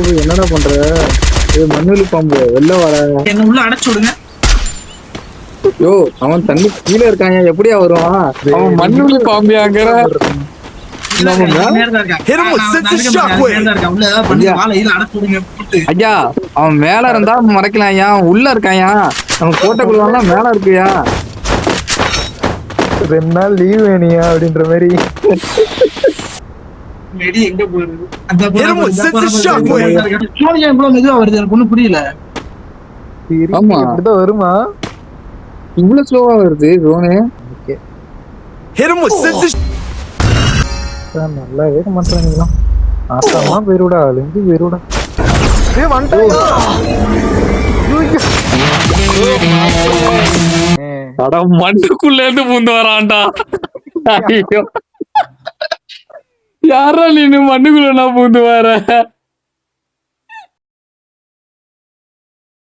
போய் என்னடா பண்ற? ஏய் மண்ணுலி பாம்பு வெளில வர என்ன உள்ள அடைச்சு விடுங்க. யோ அவன் தண்ணி கீழே இருக்காங்க. எப்படியா வருவான்? அவன் மண்ணுலி பாம்பியாங்கிற. ஐயா. அவன் மேல இருந்தா மறைக்கலாம்யா உள்ள இருக்காயா அவன் கோட்டைக்குள்ள மேல இருக்குயா? ரெண்டு நாள் லீவ் வேணியா அப்படின்ற மாதிரி. வெடி எங்க? அந்த இவ்வளவு மெதுவா வருது? எனக்கு ஒண்ணும் புரியல. சரி ஆமா. வருமா? இவ்வளவு ஸ்லோவா வருது sensitive. சார், நல்லா வேக மாட்டேன் நீங்களாம் ஆசாமா போயிருடா அழிஞ்சு வந்துட்டாயா அட மண்ணுக்குள்ள இருந்து பூந்து வரான்டா. ஐயோ. யாரா நீ மண்ணுக்குள்ள நான் பூந்து வர